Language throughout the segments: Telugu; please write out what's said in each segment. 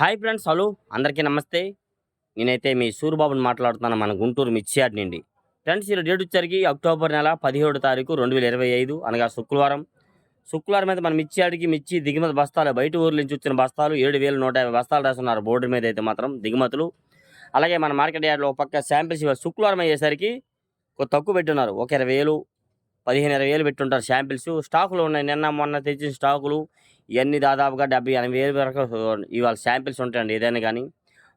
Hi friends hello. అందరికీ నమస్తే. నేనైతే మీ సూర్యబాబుని మాట్లాడుతున్నాను మన గుంటూరు మిర్చియాడ్ నుండి. ఫ్రెండ్స్ ఈ డేట్ వచ్చరికి అక్టోబర్ నెల పదిహేడు తారీఖు రెండు వేల ఇరవై ఐదు అనగా శుక్రవారం. శుక్రవారం మీద మన మిర్చియాడికి మిర్చి దిగుమతి బస్తాలు బయట ఊర్ల నుంచి వచ్చిన బస్తాలు ఏడు వేల నూట యాభై బస్తాలు రాస్తున్నారు బోర్డు మీద అయితే మాత్రం దిగుమతులు. అలాగే మన మార్కెట్ యార్డ్లో ఒక పక్క శాంపిల్స్ ఇవ్వాలి శుక్రవారం అయ్యేసరికి తక్కువ పెట్టున్నారు. ఒక ఇరవై వేలు పదిహేను ఇరవై వేలు పెట్టుంటారు శాంపిల్స్. స్టాకులు ఉన్నాయి. నిన్న మొన్న తెచ్చిన స్టాకులు ఇవన్నీ దాదాపుగా డెబ్బై ఎనభై వేలు వరకు ఇవాళ శాంపిల్స్ ఉంటాయండి ఏదైనా కానీ.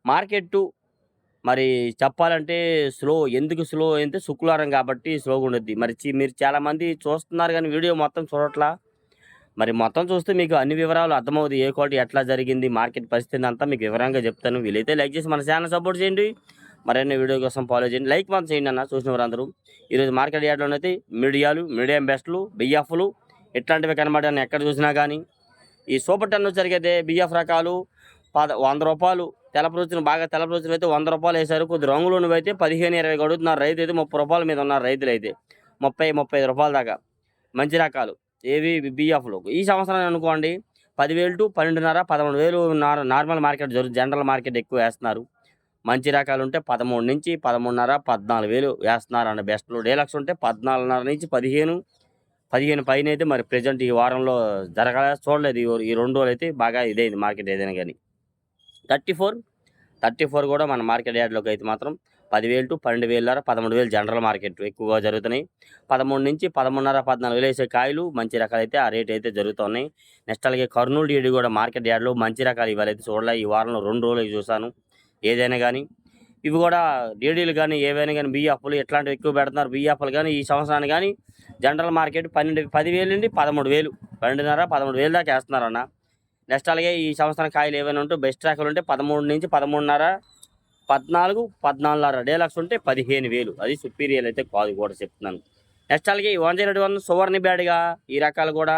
మార్కెట్ మరి చెప్పాలంటే స్లో ఎందుకు స్లో అంటే శుక్రవారం కాబట్టి స్లోగా ఉండద్ది. మరి చి- మీరు చాలామంది చూస్తున్నారు కానీ వీడియో మొత్తం చూడట్లా? మరి మొత్తం చూస్తే మీకు అన్ని వివరాలు అర్థమవుతుంది ఏ క్వాలిటీ ఎట్లా జరిగింది మార్కెట్ పరిస్థితి అంతా మీకు వివరంగా చెప్తాను. వీలైతే లైక్ చేసి మన ఛానల్ సపోర్ట్ చేయండి. మరిన్ని వీడియో కోసం ఫాలో చేయండి. లైక్ మనం చేయండి అన్న చూసిన వారందరూ. ఈరోజు మార్కెట్ యార్డ్లోనైతే మీడియాలు మీడియం బెస్ట్లు బియ్యఫ్లు ఇట్లాంటివి కనబడాను ఎక్కడ చూసినా కానీ. ఈ సూపర్ టన్ జరిగేదే బియ్యఫ్ రకాలు పద వంద రూపాయలు. తెలప బాగా తెలప అయితే వంద రూపాయలు వేశారు. కొద్ది రంగులు అయితే పదిహేను ఇరవై అడుగుతున్నారు రైతు అయితే ముప్పై రూపాయల మీద ఉన్నారు రైతులు అయితే ముప్పై ముప్పై ఐదు రూపాయల దాకా. మంచి రకాలు. ఏవి? బిఎఫ్లు ఈ సంవత్సరం అనుకోండి పదివేలు టు పన్నెండున్నర పదమూడు వేలు నార్- నార్మల్ మార్కెట్ జరుగుతుంది జనరల్ మార్కెట్ ఎక్కువ వేస్తున్నారు. మంచి రకాలు ఉంటే పదమూడు నుంచి పదమూడున్నర పద్నాలుగు వేలు వేస్తున్నారు. అండి బెస్ట్లో డీలక్స్ ఉంటే పద్నాలుగున్నర నుంచి పదిహేను పదిహేను పైన అయితే మరి ప్రజెంట్ ఈ వారంలో జరగలేదు చూడలేదు ఈ రెండు రోజులు అయితే బాగా ఇదైంది మార్కెట్ ఏదైనా కానీ. థర్టీ ఫోర్ థర్టీ ఫోర్ కూడా మన మార్కెట్ యార్డ్లోకి అయితే మాత్రం పదివేలు టు పన్నెండు వేల పదమూడు వేలు జనరల్ మార్కెట్ ఎక్కువగా జరుగుతున్నాయి. పదమూడు నుంచి పదమూడున్నర పద్నాలుగు వేలు వేసే కాయలు మంచి రకాలు అయితే ఆ రేట్ అయితే జరుగుతున్నాయి. నెక్స్ట్ అలాగే కర్నూలు ఏడు కూడా మార్కెట్ యార్డ్లో మంచి రకాలు ఇవాళ అయితే చూడలే. ఈ వారంలో రెండు రోజులు చూశాను. ఏదైనా కానీ ఇవి కూడా డీడీలు కానీ ఏవైనా కానీ బియ్యప్పులు ఇట్లాంటివి ఎక్కువ పెడుతున్నారు. బియ్యప్పులు కానీ ఈ సంవత్సరానికి కానీ జనరల్ మార్కెట్ పన్నెండు పదివేలు నుండి పదమూడు వేలు పన్నెండున్నర పదమూడు వేలు దాకా వేస్తున్నారన్న నెక్స్ట్ అలాగే ఈ సంవత్సరం కాయలు ఏమైనా ఉంటే బెస్ట్ రకాలు ఉంటే పదమూడు నుంచి పదమూడున్నర పద్నాలుగు పద్నాలుగున్నర డేలక్స్ ఉంటే పదిహేను వేలు. అది సుపీరియర్ అయితే కాదు కూడా చెప్తున్నాను. నెక్స్ట్ అలాగే ఈ వన్ జీరో వన్ సువర్ణ బ్యాడ్గా ఈ రకాలు కూడా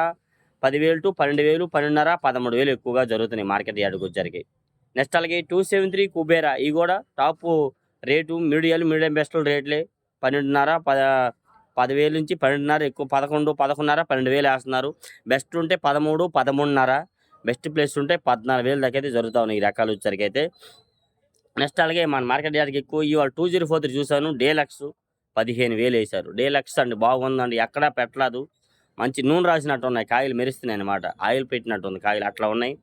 పదివేలు టు పన్నెండు వేలు పన్నెండున్నర పదమూడు వేలు ఎక్కువగా జరుగుతున్నాయి మార్కెట్ యార్డ్కి వచ్చరికి నెక్స్ట్ అలాగే టూ సెవెన్ త్రీ కుబేరా. ఇవి కూడా టాప్ రేటు మీడియాలు మీడియం బెస్ట్ రేట్లే. పన్నెండున్నర పద పదివేలు నుంచి పన్నెండున్నర ఎక్కువ పదకొండు పదకొండున్నర పన్నెండు వేలు వేస్తున్నారు. బెస్ట్ ఉంటే పదమూడు పదమూడున్నర. బెస్ట్ ప్లేస్ ఉంటే పద్నాలుగు వేలు దాకా అయితే జరుగుతా ఉన్నాయి ఈ రకాలు వచ్చేసరికైతే నెక్స్ట్ అలాగే మన మార్కెట్ యార్డ్కి ఎక్కువ ఇవాళ టూ జీరో ఫోర్ త్రీ చూసాను డేలక్స్ పదిహేను వేలు వేశారు. డేలక్స్ అండి బాగుందండి. ఎక్కడా పెట్టలేదు. మంచి నూనె రాసినట్టు ఉన్నాయి కాయలు మెరుస్తున్నాయి అనమాట ఆయిల్ పెట్టినట్టు ఉంది కాయలు అట్లా ఉన్నాయి.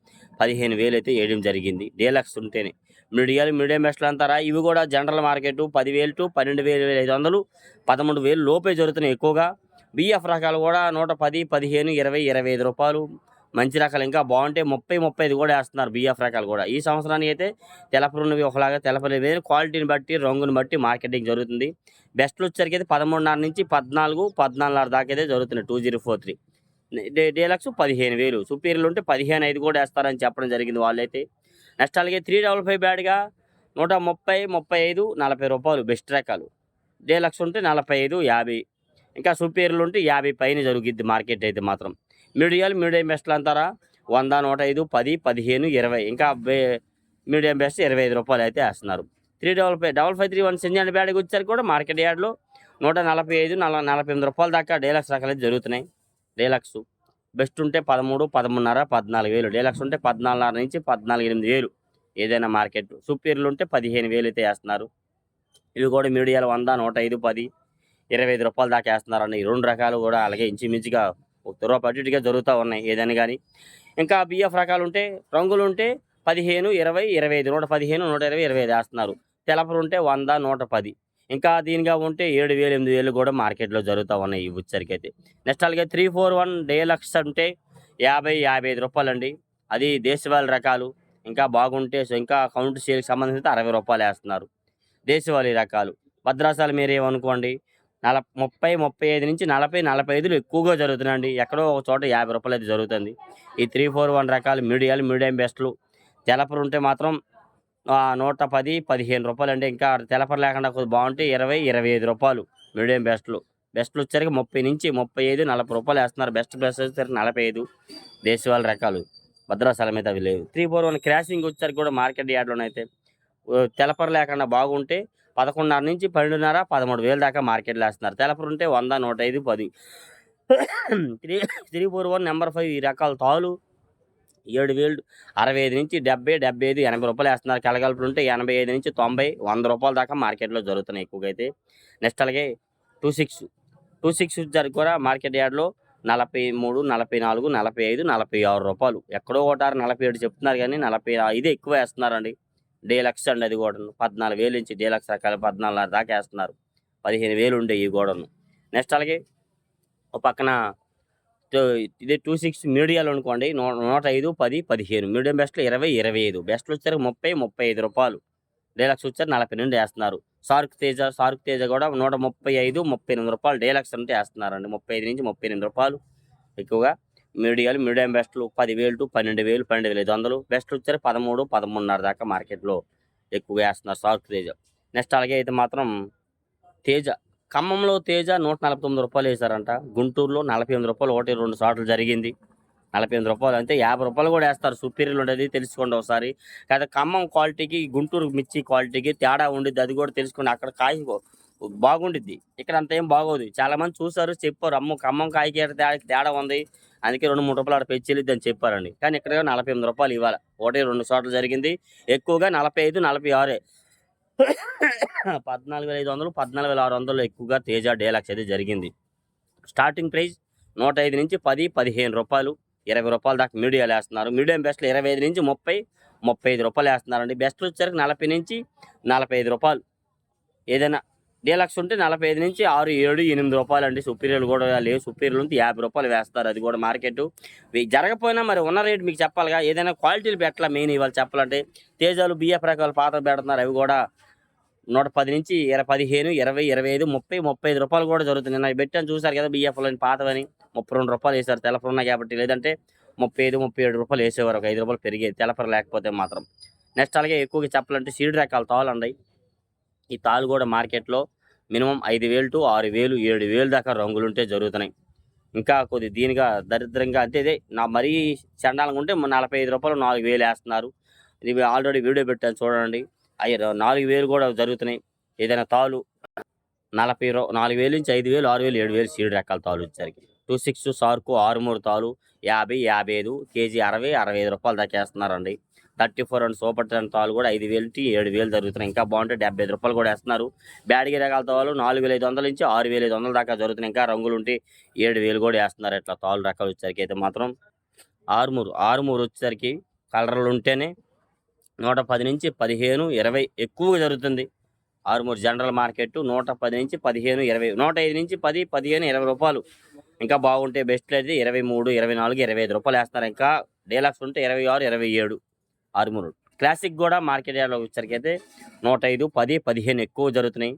పదిహేను వేలు అయితే వేయడం జరిగింది. డీలక్స్ ఉంటేనే. మీడియాలు మీడియం బెస్ట్లు అంటారా ఇవి కూడా జనరల్ మార్కెట్ పదివేలు టు పన్నెండు వేలు ఐదు వందలు. పదమూడు వేలు లోపే జరుగుతున్నాయి ఎక్కువగా. బిఎఫ్ రకాలు కూడా నూట పది పదిహేను ఇరవై ఇరవై ఐదు రూపాయలు. మంచి రకాలు. ఇంకా బాగుంటే ముప్పై ముప్పై ఐదు కూడా వేస్తున్నారు బిఎఫ్ రకాలు కూడా. ఈ సంవత్సరానికి అయితే తెలపరున్నవి ఒకలాగా తెలపలేదు. క్వాలిటీని బట్టి రంగుని బట్టి మార్కెటింగ్ జరుగుతుంది. బెస్ట్లు వచ్చరికి అయితే పదమూడున్నర నుంచి పద్నాలుగు పద్నాలుగున్నర దాకా అయితే జరుగుతున్నాయి. Two zero four three. Day deluxe పదిహేను వేలు. సుపీరియర్లు ఉంటే పదిహేను ఐదు కూడా వేస్తారని చెప్పడం జరిగింది వాళ్ళైతే. నెక్స్ట్ అలాగే త్రీ డబల్ ఫైవ్ బ్యాడ్గా నూట ముప్పై ముప్పై ఐదు నలభై రూపాయలు బెస్ట్ రకాలు. డీలక్స్ ఉంటే నలభై ఐదు యాభై. ఇంకా సుపీరియర్లు ఉంటే యాభై పైన జరుగుద్ది మార్కెట్ అయితే మాత్రం. మీడియాలు మీడియం బెస్ట్లు అంటారా? వంద నూట ఐదు పది పదిహేను ఇరవై. ఇంకా మీడియం బెస్ట్ ఇరవై ఐదు రూపాయలు అయితే వేస్తున్నారు. Three double five double five three one Schengen బ్యాడ్కి వచ్చారు కూడా మార్కెట్ యార్డ్లో. నూట నలభై ఐదు నల నలభై ఎనిమిది రూపాయల దాకా డీలక్స్ రకాలు అయితే జరుగుతున్నాయి. డీలక్స్ బెస్ట్ ఉంటే పదమూడు పదమూడున్నర పద్నాలుగు వేలు. డీలక్స్ ఉంటే పద్నాలుగున్నర నుంచి పద్నాలుగు ఎనిమిది వేలు. ఏదైనా మార్కెట్. సుపీరియర్లు ఉంటే పదిహేను వేలు అయితే వేస్తున్నారు. ఇవి కూడా మీడియాలు వంద నూట ఐదు పది ఇరవై ఐదు రూపాయల దాకా వేస్తున్నారు. అన్న ఈ రెండు రకాలు కూడా అలాగే ఇంచుమించుగా ఒక ఇటుగా జరుగుతూ ఉన్నాయి ఏదైనా కానీ ఇంకా బిఎఫ్ రకాలు ఉంటే రంగులు ఉంటే పదిహేను ఇరవై ఇరవై ఐదు నూట పదిహేను నూట ఇరవై ఇరవై ఐదు వేస్తున్నారు. తెలపరు ఉంటే వంద నూట పది. ఇంకా దీనిగా ఉంటే ఏడు వేలు ఎనిమిది వేలు కూడా మార్కెట్లో జరుగుతూ ఉన్నాయి ఈ ఉచ్చరికి అయితే నెక్స్ట్ అలాగే త్రీ ఫోర్ వన్ డేలక్స్ అంటే యాభై యాభై ఐదు రూపాయలండి. అది దేశవాళీ రకాలు. ఇంకా బాగుంటే సో ఇంకా కౌంటు సేల్కి సంబంధించి అరవై రూపాయలు వేస్తున్నారు. దేశవాళీ రకాలు. భద్రాసాలు మీరు ఏమనుకోండి నల ముప్పై ముప్పై ఐదు నుంచి నలభై నలభై ఐదులు ఎక్కువగా జరుగుతున్నాయండి. ఎక్కడో ఒక చోట యాభై రూపాయలు అయితే జరుగుతుంది. ఈ త్రీ ఫోర్ వన్ రకాలు మీడియాలు మీడియం బెస్ట్లు. తెలపరు ఉంటే మాత్రం ఆ, నూట పది పదిహేను రూపాయలు అంటే ఇంకా తెలపరు లేకుండా కొద్దిగా బాగుంటే ఇరవై ఇరవై ఐదు రూపాయలు మీడియం బెస్ట్లు. బెస్ట్లు వచ్చరికి ముప్పై నుంచి ముప్పై ఐదు నలభై రూపాయలు వేస్తున్నారు. బెస్ట్ బెస్ట్ వచ్చేసరికి నలభై ఐదు దేశవాళ రకాలు. భద్రాచలం అయితే అవి లేవు. త్రీ ఫోర్ వన్ క్రాసింగ్ వచ్చేసరికి కూడా మార్కెట్ యార్డ్లోనైతే ఓ, తెలపరు లేకుండా బాగుంటే పదకొండున్నర నుంచి పన్నెండున్నర పదమూడు వేలు దాకా మార్కెట్లో వేస్తున్నారు తెలపరు ఉంటే వంద నూట ఐదు పది. Three three four one number five ఈ రకాల తాలు ఏడు వేలు అరవై ఐదు నుంచి డెబ్బై డెబ్బై ఐదు ఎనభై రూపాయలు వేస్తున్నారు. కలగలుపులు ఉంటే ఎనభై ఐదు నుంచి తొంభై వంద రూపాయల దాకా మార్కెట్లో జరుగుతున్నాయి ఎక్కువగా అయితే. నెక్స్ట్ అలాగే టూ సిక్స్ టూ సిక్స్ జరిగి కూడా మార్కెట్ యార్డ్లో నలభై మూడు నలభై నాలుగు నలభై ఐదు నలభై ఆరు రూపాయలు. ఎక్కడో ఒకటారు నలభై ఏడు చెప్తున్నారు కానీ నలభై ఐదు ఎక్కువ వేస్తున్నారండి. డీలక్స్ అండి అది గోడను పద్నాలుగు వేలు నుంచి డీలక్స్ రకాలు పద్నాలుగున్నర దాకా వేస్తున్నారు. పదిహేను వేలు ఉండే ఈ గోడను నెక్స్ట్ అలాగే ఒక పక్కన ఇదే టూ సిక్స్ మీడియాలు అనుకోండి నూ నూట ఐదు పది పదిహేను. మీడియం బెస్ట్లు ఇరవై ఇరవై ఐదు. బెస్ట్లు వచ్చారు ముప్పై ముప్పై ఐదు రూపాయలు. డీలక్స్ వచ్చారు నలభై నుండి వేస్తున్నారు. సార్క్ తేజ సార్క్ తేజ కూడా నూట ముప్పై ఐదు ముప్పై ఎనిమిది రూపాయలు డీలక్స్ అంటే వేస్తున్నారండి. ముప్పై ఐదు నుంచి ముప్పై ఎనిమిది రూపాయలు ఎక్కువగా. మీడియాలు మీడియం బెస్ట్లు పదివేలు టు పన్నెండు వేలు పన్నెండు వేల ఐదు వందలు. బెస్ట్లు వచ్చారు పదమూడు పదమూడున్నర దాకా మార్కెట్లో ఎక్కువగా వేస్తున్నారు సార్క్ తేజ. నెక్స్ట్ అలాగే అయితే మాత్రం తేజ. ఖమ్మంలో తేజ నూట నలభై తొమ్మిది రూపాయలు వేశారంట. గుంటూరులో నలభై ఎనిమిది రూపాయలు ఒకటి రెండు సార్లు జరిగింది. నలభై ఎనిమిది రూపాయలు అంటే యాభై రూపాయలు కూడా వేస్తారు. సుపీరియర్ ఉండేది తెలుసుకోండి ఒకసారి. కాదు ఖమ్మం క్వాలిటీకి గుంటూరు మిర్చి క్వాలిటీకి తేడా ఉండిద్ది అది కూడా తెలుసుకోండి అక్కడ కాయ బాగుండిద్ది. ఇక్కడ అంత ఏం బాగోదు. చాలామంది చూసారు చెప్పారు అమ్మ ఖమ్మం కాయకి తేడా తేడా ఉంది. అందుకే రెండు మూడు రూపాయలు ఆడ పెంచేది అని చెప్పారండి. కానీ ఇక్కడ నలభై ఎనిమిది రూపాయలు ఇవ్వాలి. ఒకటి రెండు చోట్ల జరిగింది. ఎక్కువగా నలభై ఐదు నలభై ఆరే. పద్నాలుగు వేల ఐదు వందలు పద్నాలుగు వేల ఆరు వందలు ఎక్కువగా తేజ డేలాక్స్ అయితే జరిగింది. స్టార్టింగ్ ప్రైస్ నూట ఐదు నుంచి పది పదిహేను రూపాయలు. ఇరవై రూపాయల దాకా మీడియాలు వేస్తున్నారు. మీడియం బెస్ట్లు ఇరవై ఐదు నుంచి ముప్పై ముప్పై ఐదు రూపాయలు వేస్తున్నారండి. బెస్ట్లు వచ్చేసరికి నలభై నుంచి నలభై ఐదు రూపాయలు. ఏదైనా డీలక్స్ ఉంటే నలభై ఐదు నుంచి ఆరు ఏడు ఎనిమిది రూపాయలు అండి. సుపీరియర్లు కూడా లేవు. సుపీరియర్లు ఉంటే యాభై రూపాయలు వేస్తారు. అది కూడా మార్కెట్. జరగపోయినా మరి ఉన్న రేటు మీకు చెప్పాలిగా. ఏదైనా క్వాలిటీలు పెట్టాల మెయిన్ ఇవాళ చెప్పాలంటే. తేజాలు బియ్యపు రకాలు పాత పెడుతున్నారు. అవి కూడా నూట పది నుంచి ఇరవై పదిహేను ఇరవై ఇరవై ఐదు ముప్పై ముప్పై ఐదు రూపాయలు కూడా జరుగుతుంది. నాకు పెట్టాను. చూసారు కదా బియ్యఫ్లో పాతవని. ముప్పై రెండు రూపాయలు వేశారు. తెలపరు ఉన్నాయి కాబట్టి లేదంటే ముప్పై ఐదు ముప్పై ఏడు రూపాయలు వేసేవారు. ఒక ఐదు రూపాయలు పెరిగేది తెలపర లేకపోతే మాత్రం. నెక్స్ట్ అలాగే ఎక్కువగా చెప్పాలంటే సీడ్ రకాలు తాళ్ళు ఈ తాళ్ళు కూడా మార్కెట్లో మినిమం ఐదు వేలు టు ఆరు వేలు ఏడు వేలు దాకా రంగులు ఉంటే జరుగుతున్నాయి. ఇంకా కొద్ది దీనిగా దరిద్రంగా అంటే ఇదే నా మరీ చండాలంగా ఉంటే నలభై ఐదు రూపాయలు నాలుగు వేలు వేస్తున్నారు. ఇది ఆల్రెడీ వీడియో పెట్టాను చూడండి. అవి నాలుగు వేలు కూడా జరుగుతున్నాయి. ఏదైనా తాలు నలభై రూ నాలుగు వేలు నుంచి ఐదు వేలు ఆరు వేలు ఏడు వేలు సీడ్ రకాల తాలు వచ్చేసరికి. టూ సిక్స్ సార్కు ఆరు మూడు తాలు యాభై యాభై ఐదు కేజీ అరవై అరవై ఐదు రూపాయలు దాకా వేస్తున్నారండి. Thirty four and super ten తాలు కూడా ఐదు వేలు ఏడు వేలు జరుగుతున్నాయి. ఇంకా బాగుంటే డెబ్బై ఐదు రూపాయలు కూడా వేస్తున్నారు. బ్యాడిగి రకాల తాలు నాలుగు వేల ఐదు వందల నుంచి ఆరు వేల ఐదు వందల దాకా జరుగుతున్నాయి. ఇంకా రంగులు ఉంటే ఏడు వేలు కూడా వేస్తున్నారు. ఇట్లా తాలు రకాలు వచ్చేసరికి అయితే మాత్రం ఆరుమూరు ఆరుమూరు వచ్చేసరికి కలర్లు ఉంటేనే నూట పది నుంచి పదిహేను ఇరవై ఎక్కువగా జరుగుతుంది. ఆరుమూరు జనరల్ మార్కెట్ నూట పది నుంచి పదిహేను ఇరవై నూట ఐదు నుంచి పది పదిహేను ఇరవై రూపాయలు. ఇంకా బాగుంటే బెస్ట్ అయితే ఇరవై మూడు ఇరవై నాలుగు ఇరవై ఐదు రూపాయలు వేస్తారు ఇంకా డీలక్స్ ఉంటే ఇరవై ఆరు ఇరవై ఏడు. ఆరుమూరు క్లాసిక్ కూడా మార్కెట్ యార్డ్లో వచ్చరికి నూట ఐదు పది పదిహేను ఎక్కువ జరుగుతున్నాయి.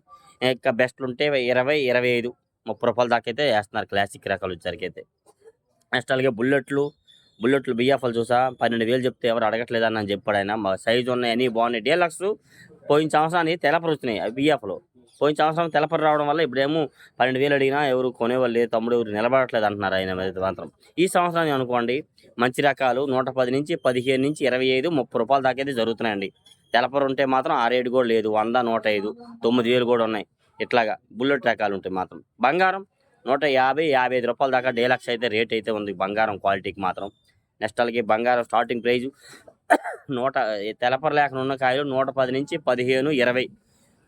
ఇంకా బెస్ట్లు ఉంటే ఇరవై ఇరవై ఐదు ముప్పై రూపాయల దాకా అయితే వేస్తున్నారు క్లాసిక్ రకాలు వచ్చేసరికైతే. నెక్స్ట్ అలాగే బుల్లెట్లు బుల్లెట్లు బియ్యఫలు చూసా? పన్నెండు వేలు చెప్తే ఎవరు అడగట్లేదని అని చెప్పాడు ఆయన. మా సైజు ఉన్నాయి అన్నీ బాగున్నాయి. డీలక్స్ పోయిన సంవత్సరానికి తెలపరు వచ్చినాయి బియ్యఫలు పోయిన సంవత్సరం తెలపరు రావడం వల్ల ఇప్పుడేమో పన్నెండు వేలు అడిగినా ఎవరు కొనేవాళ్ళు లేదు తమ్ముడు ఎవరు నిలబడట్లేదు అంటున్నారు ఆయన మీద మాత్రం. ఈ సంవత్సరాన్ని అనుకోండి మంచి రకాలు నూట పది నుంచి పదిహేను నుంచి ఇరవై ఐదు ముప్పై రూపాయల దాకా అయితే జరుగుతున్నాయండి. తెలపరు ఉంటే మాత్రం ఆ రేటు కూడా లేదు వంద నూట ఐదు తొమ్మిది వేలు కూడా ఉన్నాయి. ఇట్లాగా బుల్లెట్ రకాలు ఉంటాయి మాత్రం. బంగారం నూట యాభై యాభై ఐదు రూపాయల దాకా డీలక్స్ అయితే రేట్ అయితే ఉంది బంగారం క్వాలిటీకి మాత్రం. నెక్స్ట్ అలాగే బంగారం స్టార్టింగ్ ప్రైజు నూట తెలపర లేకుండా ఉన్న కాయలు నూట పది నుంచి పదిహేను ఇరవై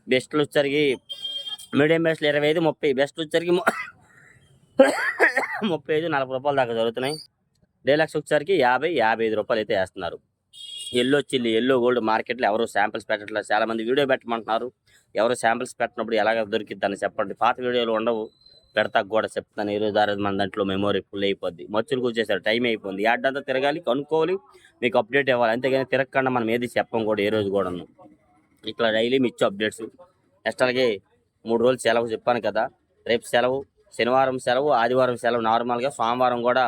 బెస్ట్లు వచ్చరికి మీడియం బెస్ట్లు ఇరవై ఐదు ముప్పై. బెస్ట్లు వచ్చరికి ముప్పై ఐదు నలభై రూపాయల దాకా జరుగుతున్నాయి. డీలక్స్ వచ్చరికి యాభై యాభై ఐదు రూపాయలు అయితే వేస్తున్నారు. ఎల్లో చిల్లి ఎల్లో గోల్డ్ మార్కెట్లో ఎవరు శాంపిల్స్ పెట్టట్లేదు. చాలా మంది వీడియో పెట్టమంటున్నారు. ఎవరు శాంపిల్స్ పెట్టినప్పుడు ఎలాగ దొరికిద్దని చెప్పండి. పాత వీడియోలు ఉండవు. పెడతా కూడా చెప్తాను. ఈ రోజు ఆ రోజు మన దాంట్లో మెమొరీ ఫుల్ అయిపోద్ది. మచ్చులు కూర్చేసారు టైం అయిపోయింది. యాడ్ అంతా తిరగాలి కనుక్కోవాలి. మీకు అప్డేట్ ఇవ్వాలి. అంతేగాని తిరగకుండా మనం ఏది చెప్పం కూడా ఏ రోజు కూడా ఇట్లా డైలీ మిచ్చు అప్డేట్స్. నెక్స్ట్ అలాగే మూడు రోజులు సెలవు చెప్పాను కదా. రేపు సెలవు శనివారం సెలవు ఆదివారం సెలవు. నార్మల్గా సోమవారం కూడా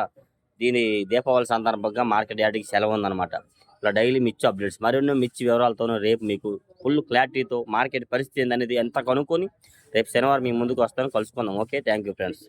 దీని దీపావళి సందర్భంగా మార్కెట్ యార్డ్కి సెలవు ఉందన్నమాట. ఇట్లా డైలీ మిచ్చు అప్డేట్స్. మరిన్నో మిర్చి వివరాలతోనూ రేపు మీకు ఫుల్ క్లారిటీతో మార్కెట్ పరిస్థితి ఏందనేది ఎంత కనుక్కొని రేపు శనివారం మీ ముందుకు వస్తాను. కలుసుకుందాం. Okay thank you friends.